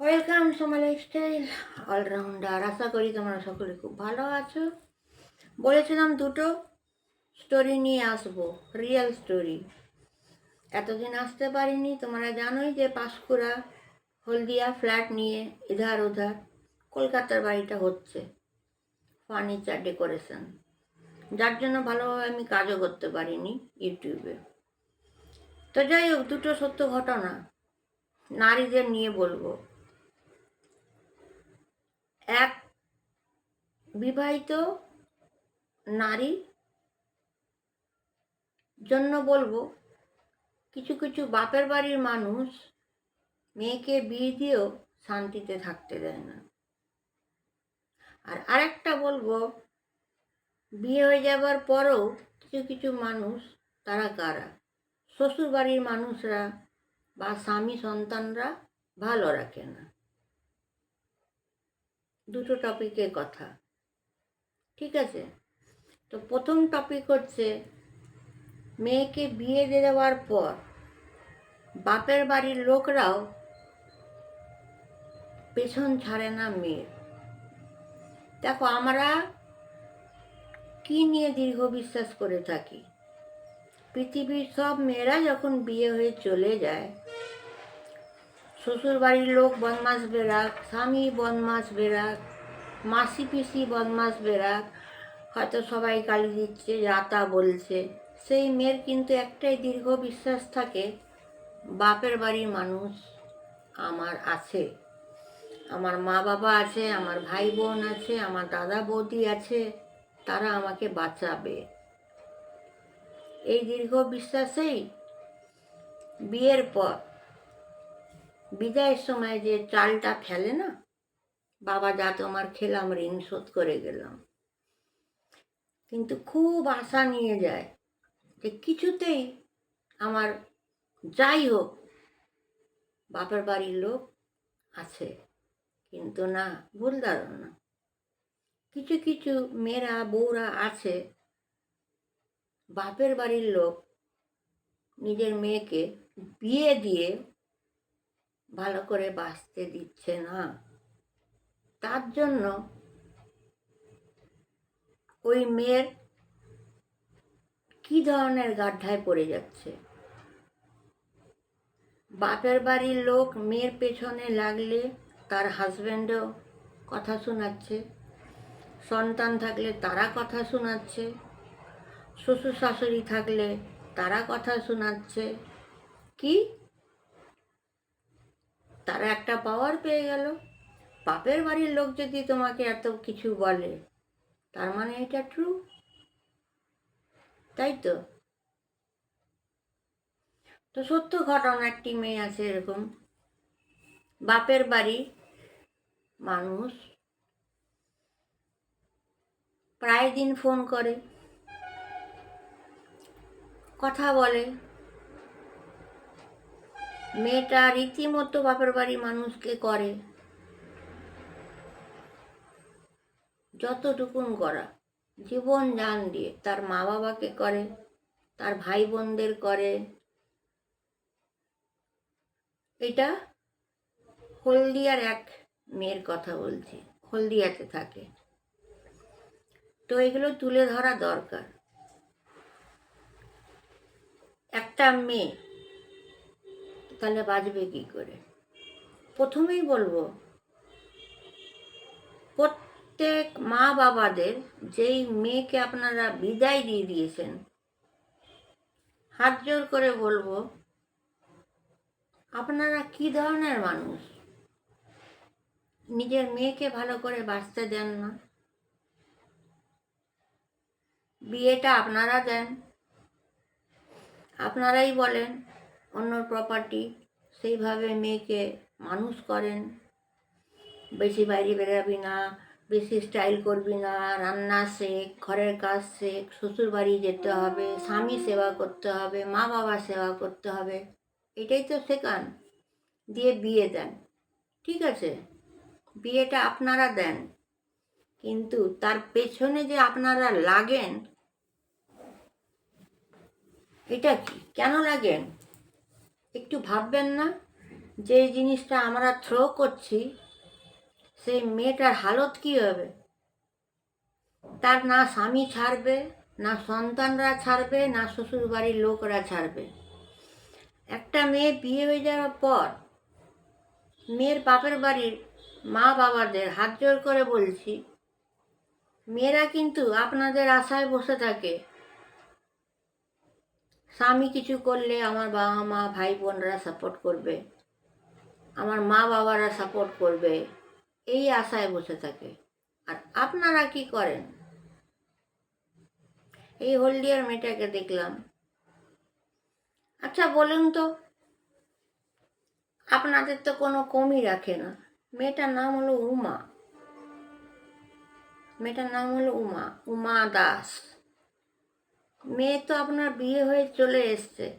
Welcome Soma lifestyle allrounder আশা করি তোমরা সকলে খুব ভালো আছো। বলেছিলাম দুটো স্টোরি নিয়ে আসব রিয়েল স্টোরি এতদিন আসতে পারিনি, তোমরা জানোই যে পাঁশকুড়া, হলদিয়া ফ্ল্যাট নিয়ে এধার ওধার কলকাতার বাড়িটা হচ্ছে ফার্নিচার ডেকোরেশন যার জন্য ভালোভাবে আমি কাজও করতে পারিনি ইউটিউবে। তো যাই হোক, দুটো সত্য ঘটনা, নারীদের নিয়ে বলব। এক বিবাহিত নারী জন্য বলব, কিছু কিছু বাপের বাড়ির মানুষ মেয়েকে বিয়ে দিয়েও শান্তিতে থাকতে দেয় না। আর আরেকটা বলব, বিয়ে হয়ে যাবার পরেও কিছু কিছু মানুষ তারা কারা? শ্বশুর বাড়ির মানুষরা বা স্বামী সন্তানরা ভালো রাখে না। দুটো টপিকের কথা। ঠিক আছে? তো প্রথম টপিক হচ্ছে, মেয়েকে বিয়ে দিয়ে দেওয়ার পর বাপের বাড়ির লোকরাও পেছন ছাড়ে না মেয়ের। দেখো, আমরা কি নিয়ে দীর্ঘ বিশ্বাস করে থাকি? পৃথিবীর সব মেয়েরা যখন বিয়ে হয়ে চলে যায় শ্বশুর বাড়ির লোক বদমাস বেরাক, স্বামী বদমাস বেরাক, মাসি পিসি বদমাস বেরাক, হয়তো সবাই গালি দিচ্ছে, যাতা বলছে। সেই মেয়ের কিন্তু একটাই দীর্ঘ বিশ্বাস থাকে, বাপের বাড়ির মানুষ আমার আছে। আমার মা বাবা আছে, আমার ভাই বোন আছে, আমার দাদা বৌদি আছে, তারা আমাকে বাঁচাবে। এই দীর্ঘ বিশ্বাসেই বিয়ের পর বিদায়ের সময় যে চালটা ফেলে না, বাবা যা তোমার খেলাম, ঋণ শোধ করে গেলাম। কিন্তু খুব আশা নিয়ে যায় যে কিছুতেই আমার যাই হোক, বাপের বাড়ির লোক আছে, কিন্তু না, ভুল ধারণা। কিছু কিছু মেয়েরা, বউরা আছে, বাপের বাড়ির লোক নিজের মেয়েকে বিয়ে দিয়ে ভালো করে বাঁচতে দিচ্ছে না। তার জন্য ওই মেয়ের কি ধরনের গাড্ডায় পড়ে যাচ্ছে? বাপের বাড়ির লোক মেয়ের পেছনে লাগলে তার হাজব্যান্ডও কথা শোনাচ্ছে। সন্তান থাকলে তারা কথা শোনাচ্ছে। শ্বশুর শাশুড়ি থাকলে তারা কথা শোনাচ্ছে। কি? তারা একটা পাওয়ার পেয়ে গেল। বাপের বাড়ির লোক যদি তোমাকে এত কিছু বলে, তার মানে এটা ট্রু তাই তো? তো সত্য ঘটনা একটি মেয়ে আছে এরকম। বাপের বাড়ি মানুষ প্রায় দিন ফোন করে, কথা বলে। মেয়েটা রীতিমতো বাপের বাড়ির মানুষকে করে। যতটুকুন করা। জীবন জান দিয়ে তার মা বাবাকে করে, তার ভাই বোনদের করে। এটা হলদিয়ার এক মেয়ের কথা বলছি, হলদিয়াতে থাকে। তো এগুলো তুলে ধরা দরকার। একটা মেয়ে তাহলে বাঁচবে কি করে? প্রথমেই বলব, প্রত্যেক মা বাবাদের যেই মেয়েকে আপনারা বিদায় দিয়ে দিয়েছেন, হাত জোর করে বলব, আপনারা কি ধরনের মানুষ? নিজের মেয়েকে ভালো করে বাঁচতে দেন না। বিয়েটা আপনারা দেন, আপনারাই বলেন। অন্য প্রপার্টি সেইভাবে মেয়েকে মানুষ করেন। বেশি বাইরে বেরাবি না, বেশি স্টাইল করবি না, রান্না শেখ, ঘরের কাজ শেখ শ্বশুর বাড়ি যেতে হবে, স্বামী সেবা করতে হবে, মা বাবা সেবা করতে হবে। এটাই তো শেখান, দিয়ে বিয়ে দেন, ঠিক আছে? বিয়েটা আপনারা দেন, কিন্তু তার পেছনে যে আপনারা লাগেন, এটা কি? কেন লাগেন? একটু ভাববেন না, যে জিনিসটা আমরা থ্রো করছি, সেই মেয়েটার হালত কী হবে? তার না স্বামী ছাড়বে, না সন্তানরা ছাড়বে, না শ্বশুর বাড়ির লোকরা ছাড়বে। একটা মেয়ে বিয়ে হয়ে যাওয়ার পর, মেয়ের বাপের বাড়ির মা বাবাদের হাত জোর করে বলছি, মেয়েরা কিন্তু আপনাদের আশায় বসে থাকে স্বামী কিছু করলে আমার বাবা মা, ভাই বোনরা সাপোর্ট করবে। আমার মা বাবারা সাপোর্ট করবে। এই আশায় বসে থাকে। আর আপনারা কি করেন? এই হলদিয়ার মেয়েটাকে দেখলাম। আচ্ছা বলুন তো, আপনাদের তো কোনো কমই রাখে না। মেয়েটার নাম হলো উমা। মেয়েটার নাম হলো উমা উমা দাস। মেয়ে তো আপনার বিয়ে হয়ে চলে এসছে।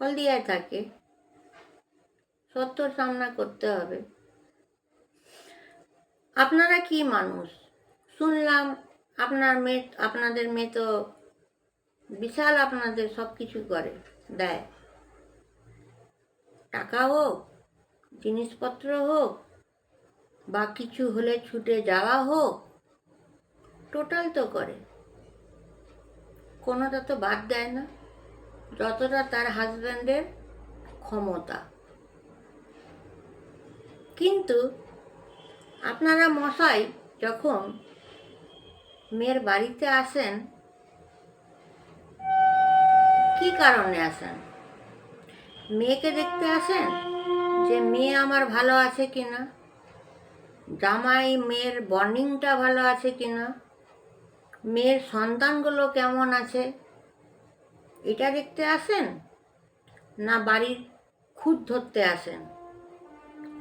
হলদিয়ায় থাকে। সত্য সামনা করতে হবে। আপনারা কি মানুষ? শুনলাম আপনার মেয়ে, আপনাদের মেয়ে তো বিশাল আপনাদের সব কিছু করে, দেয়। টাকা হোক, জিনিসপত্র হোক, বা কিছু হলে ছুটে যাওয়া হোক, টোটাল তো করে। কোনোটা তো বাদ দেয় না, যতটা তার হাজব্যান্ডের ক্ষমতা। কিন্তু আপনারা মশাই যখন মেয়ের বাড়িতে আসেন, কি কারণে আসেন? মেয়েকে দেখতে আসেন যে মেয়ে আমার ভালো আছে কিনা? জামাই মেয়ের বর্নিংটা ভালো আছে কিনা? মেয়ের সন্তানগুলো কেমন আছে? এটা দেখতে আসেন? না বাড়ির খুদ ধরতে আসেন?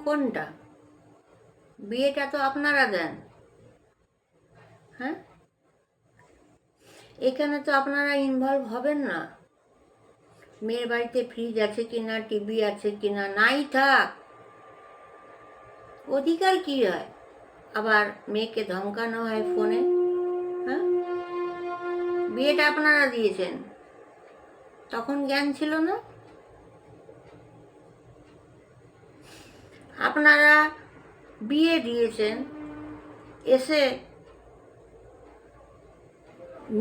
কোনটা? বিয়েটা তো আপনারা দেন। হ্যাঁ? এখানে তো আপনারা ইনভলভ হবেন না। মেয়ের বাড়িতে ফ্রিজ আছে কি না টিভি আছে কি না নাই থাক। অধিকার কি হয়? আবার মেয়েকে ধমকানো হয় ফোনে? হ্যাঁ? বিয়েটা আপনারা দিয়েছেন। তখন জ্ঞান ছিল না? আপনারা বিয়ে দিয়েছেন, এসে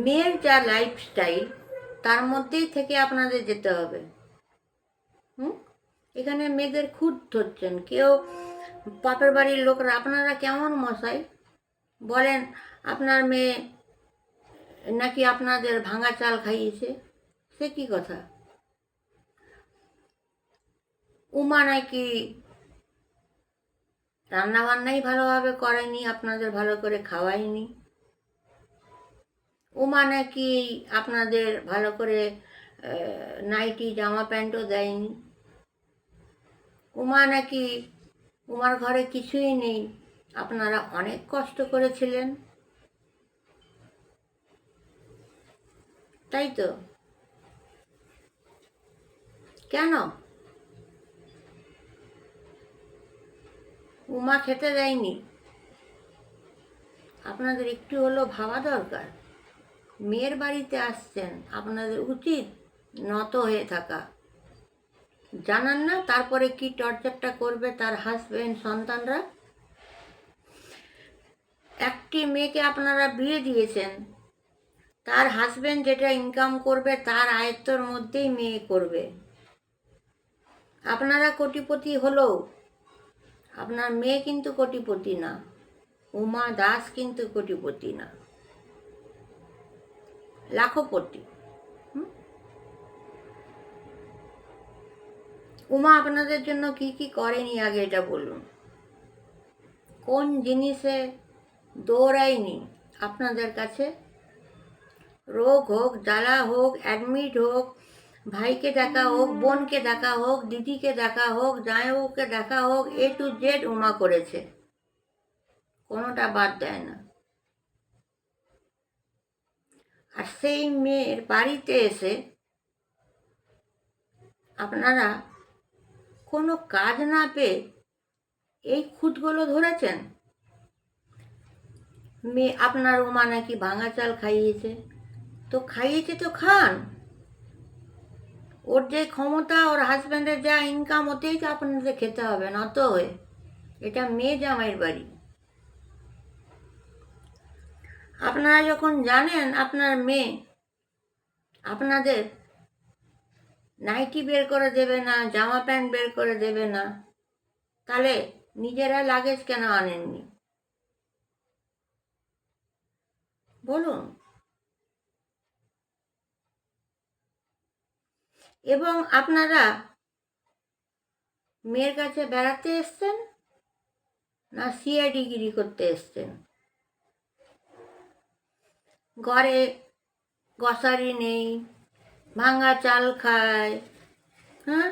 মেয়ের যা লাইফস্টাইল তার মধ্যেই থেকে আপনাদের যেতে হবে। হুম? এখানে মেয়েদের খুদ ধরছেন, কেউ বাপের বাড়ির লোকরা, আপনারা কেমন মশাই? বলেন, আপনার মেয়ে নাকি আপনাদের ভাঙা চাল খাইয়েছে? সে কি কথা? উমা নাকি রান্না বান্নাই ভালোভাবে করেনি, আপনাদের ভালো করে খাওয়ায়নি? উমা নাকি আপনাদের ভালো করে নাইটি, জামা প্যান্টও দেয়নি? উমা নাকি উমার ঘরে কিছুই নেই? আপনারা অনেক কষ্ট করেছিলেন। তাই তো? কেন? উমা খেতে দেয়নি। আপনাদের একটু হলো ভাবা দরকার। মেয়ের বাড়িতে আসছেন, আপনাদের উচিত নত হয়ে থাকা। জানান না তারপরে কি টর্চারটা করবে তার হাজবেন্ড সন্তানরা? একটি মেয়েকে আপনারা বিয়ে দিয়েছেন। তার হাজবেন্ড যেটা ইনকাম করবে, তার আয়ত্তর মধ্যেই মেয়ে করবে। আপনারা কোটিপতি হলেও, আপনার মেয়ে কিন্তু কোটিপতি না, উমা দাস কিন্তু কোটিপতি না। লাখপতি? উমা আপনাদের জন্য কি কি করেনি আগে এটা বলুন। কোন জিনিসে দৌড়ায়নি আপনাদের কাছে? রোগ হোক, জ্বালা হোক অ্যাডমিট হোক, ভাইকে দেখা হোক, বোনকে দেখা হোক, দিদিকে দেখা হোক জামাইবাবুকে দেখা হোক এ টু জেড উমা করেছে। কোনোটা বাদ দেয় না। আর সেই মেয়ের বাড়িতে এসে আপনারা কোনো কাজ না পেয়ে এই খুঁতগুলো ধরেছেন? মেয়ে, আপনার উমা নাকি ভাঙা চাল খাইয়েছে? তো খাইয়েছে তো খান। ওর যে ক্ষমতা, ওর হাজব্যান্ডের যা ইনকাম ওতেই তো আপনাদের খেতে হবে না হয়ে। এটা মেয়ে জামাইয়ের বাড়ি। আপনারা যখন জানেন আপনার মেয়ে, আপনাদের নাইটি বের করে দেবে না, জামা প্যান্ট বের করে দেবে না, তাহলে নিজেরা লাগেজ কেন আনেননি? বলুন। এবং আপনারা মেয়ের কাছে বেড়াতে এসছেন না সিআইডিগিরি করতে এসছেন? ঘরে গসারি নেই ভাঙা চাল খায় হ্যাঁ?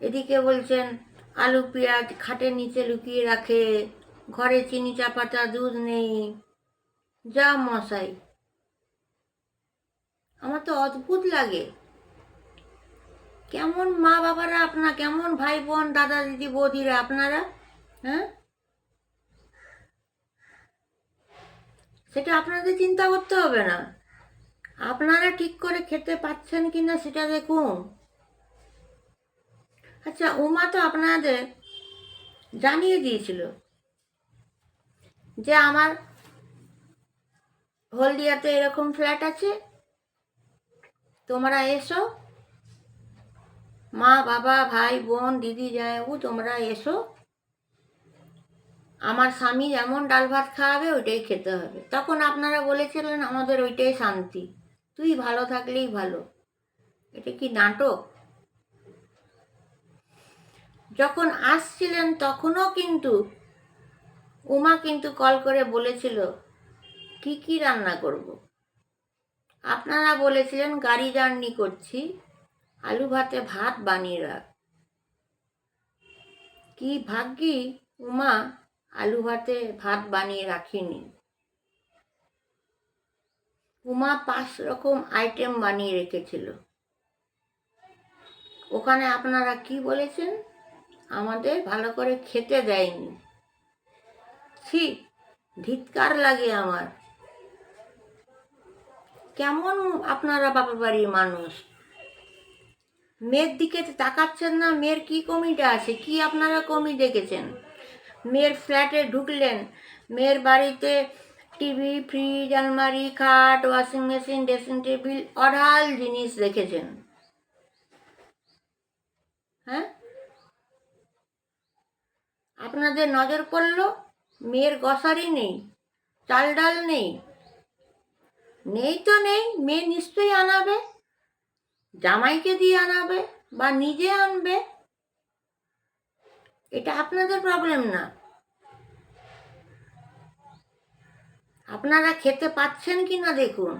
এদিকে বলছেন আলু, পেঁয়াজ খাটের নিচে লুকিয়ে রাখে, ঘরে চিনি চাপাতা দুধ নেই। যা মশাই। আমার তো অদ্ভুত লাগে। কেমন মা বাবারা আপনার কেমন ভাই বোন দাদা দিদি, বৌদিরা, আপনারা? হ্যাঁ? সেটা আপনাদের চিন্তা করতে হবে না। আপনারা ঠিক করে খেতে পাচ্ছেন কি না সেটা দেখুন। আচ্ছা উমা তো আপনাদের জানিয়ে দিয়েছিল যে আমার হলদিয়াতে এরকম ফ্ল্যাট আছে। তোমরা এসো। মা, বাবা, ভাই, বোন, দিদি জায়বু তোমরা এসো। আমার স্বামী যেমন ডাল ভাত খাওয়াবে, ওইটাই খেতে হবে। তখন আপনারা বলেছিলেন, আমাদের ওইটাই শান্তি। তুই ভালো থাকলেই ভালো। এটা কি নাটক? যখন আসছিলেন, তখনও কিন্তু উমা কিন্তু কল করে বলেছিল, কি কি রান্না করব। আপনারা বলেছিলেন, গাড়ি জার্নি করছি। আলু ভাতে ভাত বানিয়ে রাখ। কি ভাগ্যি? উমা, আলু ভাতে ভাত বানিয়ে রাখিনি। উমা পাঁচ রকম আইটেম বানিয়ে রেখেছিল। ওখানে আপনারা কি বলেছেন? আমাদের ভালো করে খেতে দেয়নি। ছি, ধিৎকার লাগে আমার। কেমন আপনারা বাপা বাড়ির মানুষ? মেয়ের দিকে তাকাচ্ছেন না, মেয়ের কি কমিটা আছে? কি আপনারা কমি দেখেছেন? মেয়ের ফ্ল্যাটে ঢুকলেন। মেয়ের বাড়িতে টিভি, ফ্রিজ, আলমারি, খাট, ওয়াশিং মেশিন, ড্রেসিং টেবিল, অঢাল জিনিস দেখেছেন। হ্যাঁ? আপনাদের নজর পড়ল? মেয়ের গসারি নেই, চাল ডাল নেই? নেই তো নেই, মেয়ে নিশ্চয়ই আনাবে? জামাইকে দিয়ে আনাবে বা নিজে আনবে, এটা আপনাদের প্রবলেম না। আপনারা খেতে পাচ্ছেন কি না দেখুন।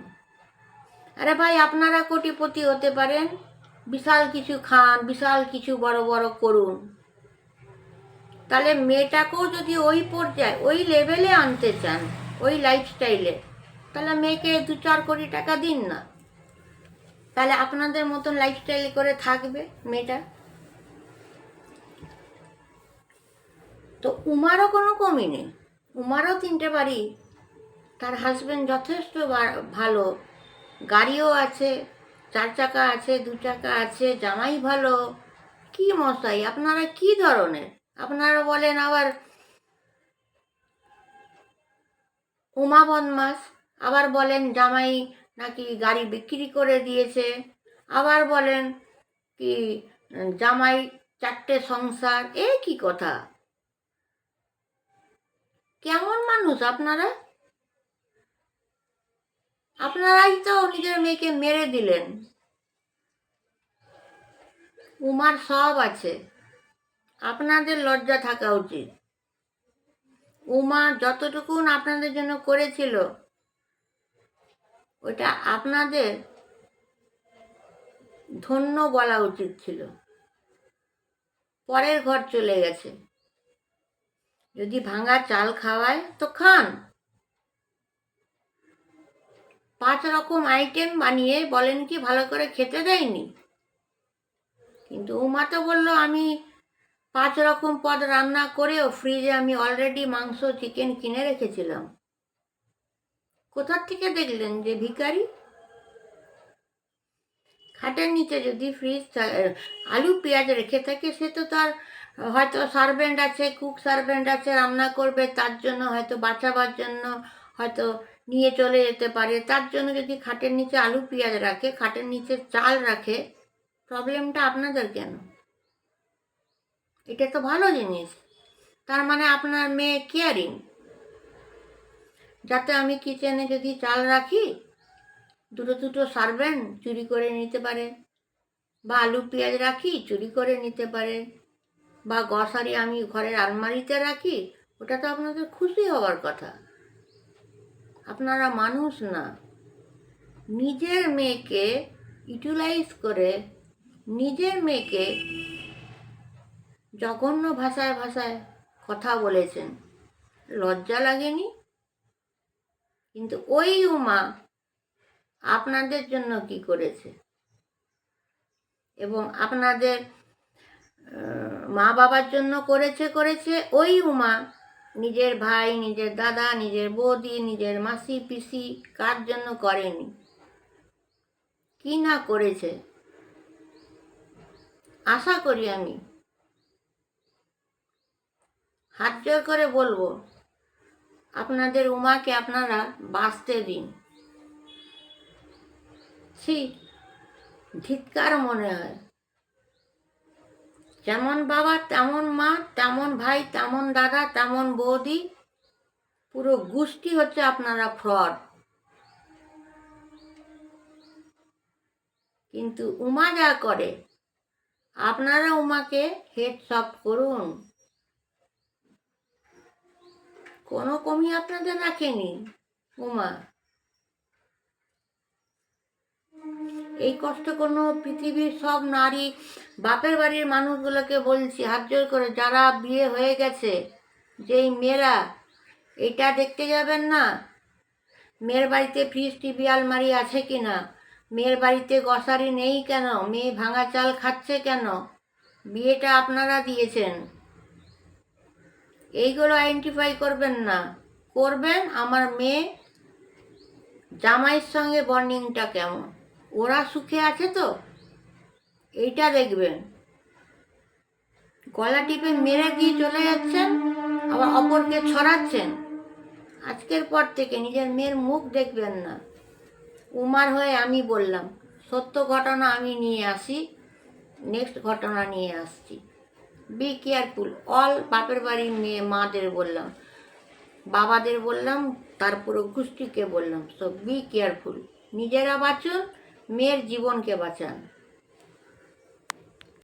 আরে ভাই, আপনারা কোটিপতি হতে পারেন। বিশাল কিছু খান, বিশাল কিছু বড় বড় করুন। তাহলে মেয়েটাকেও যদি ওই পর্যায়ে, ওই লেভেলে আনতে চান, ওই লাইফস্টাইলে তাহলে মেয়েকে দু চার কোটি টাকা দিন না। তাহলে আপনাদের মতন লাইফস্টাইল করে থাকবে মেয়েটা। তো উমারও কোনো কমই নেই। উমারও তিনটে বাড়ি। তার হাজব্যান্ড যথেষ্ট ভালো। গাড়িও আছে, চার চাকা আছে, দু চাকা আছে, জামাই ভালো। কি মশাই, আপনারা কি ধরনের? আপনারা বলেন আবার উমা বদমাস আবার বলেন জামাই নাকি গাড়ি বিক্রি করে দিয়েছে? আবার বলেন কি জামাই চারটে সংসার, এ কি কথা? কেমন মানুষ আপনারা? আপনারাই তো নিজের মেয়েকে মেরে দিলেন। উমার সব আছে। আপনাদের লজ্জা থাকা উচিত। উমা যতটুকুন আপনাদের জন্য করেছিল ওটা আপনাদের ধন্য বলা উচিত ছিল। পরের ঘর চলে গেছে। যদি ভাঙা চাল খাওয়ায় তো খান। পাঁচ রকম আইটেম বানিয়ে বলেন কি ভালো করে খেতে দেয়নি? কিন্তু উমা তো বলল, আমি পাঁচ রকম পদ রান্না করেও ফ্রিজে আমি অলরেডি মাংস চিকেন কিনে রেখেছিলাম। কোথার থেকে দেখলেন যে ভিখারি? খাটের নিচে যদি ফ্রিজ আলু, পেঁয়াজ রেখে থাকে, সে তো তার, হয়তো সার্ভেন্ট আছে কুক সার্ভেন্ট আছে, রান্না করবে, তার জন্য হয়তো বাঁচাবার জন্য হয়তো নিয়ে চলে যেতে পারে। তার জন্য যদি খাটের নিচে আলু, পেঁয়াজ রাখে, খাটের নিচে চাল রাখে প্রবলেমটা আপনাদের কেন? এটা তো ভালো জিনিস। তার মানে আপনার মেয়ে কেয়ারিং যাতে আমি কিচেনে যদি চাল রাখি, দুটো দুটো সার্ভেন্ট চুরি করে নিতে পারে বা আলু পেঁয়াজ রাখি, চুরি করে নিতে পারে বা গসারি আমি ঘরের আলমারিতে রাখি, ওটা তো আপনাদের খুশি হওয়ার কথা। আপনারা মানুষ না। নিজের মেয়েকে ইউটিলাইজ করে নিজের মেয়েকে জঘন্য ভাষায় ভাষায় কথা বলেছেন। লজ্জা লাগেনি? কিন্তু ওই উমা আপনাদের জন্য কি করেছে? এবং আপনাদের মা বাবার জন্য করেছে করেছে ওই উমা নিজের ভাই, নিজের দাদা, নিজের বৌদি, নিজের মাসি, পিসি কার জন্য করেনি? কি না করেছে? আশা করি আমি। হাত জোর করে বলব। আপনাদের উমাকে আপনারা বাঁচতে দিন। ছি, ধিৎকার মনে হয়। যেমন বাবা, তেমন মা, তেমন ভাই, তেমন দাদা, তেমন বৌদি, পুরো গোষ্ঠী হচ্ছে আপনারা ফ্রড। কিন্তু উমা যা করে, আপনারা উমাকে হেডস অফ করুন। কোনো কমি আপনাদের রাখেনি। উমা। এই কষ্ট কোনো পৃথিবীর সব নারী বাপের বাড়ির মানুষগুলোকে বলছি, হাত জোর করে, যারা বিয়ে হয়ে গেছে, যেই মেয়েরা, এটা দেখতে যাবেন না? মেয়ের বাড়িতে ফ্রিজ, টিভি, আলমারি আছে কি না মেয়ের বাড়িতে গসারি নেই কেন? মেয়ে ভাঙা চাল খাচ্ছে কেন? বিয়েটা আপনারা দিয়েছেন। এইগুলো আইডেন্টিফাই করবেন না। করবেন আমার মেয়ে জামাইয়ের সঙ্গে বন্ডিংটা কেমন? ওরা সুখে আছে তো? এইটা দেখবেন। গলা টিপে মেরে দিয়ে চলে যাচ্ছেন? আবার অপরকে ছড়াচ্ছেন? আজকের পর থেকে নিজের মেয়ের মুখ দেখবেন না। উমার হয়ে আমি বললাম, সত্য ঘটনা আমি নিয়ে আসি নেক্সট ঘটনা নিয়ে আসছি। বি কেয়ারফুল অল বাপের বাড়ির মেয়ে মাদের বললাম, বাবাদের বললাম তারপরে গোষ্ঠীকে বললাম। সো বি কেয়ারফুল নিজেরা বাঁচুন, মেয়ের জীবনকে বাঁচান।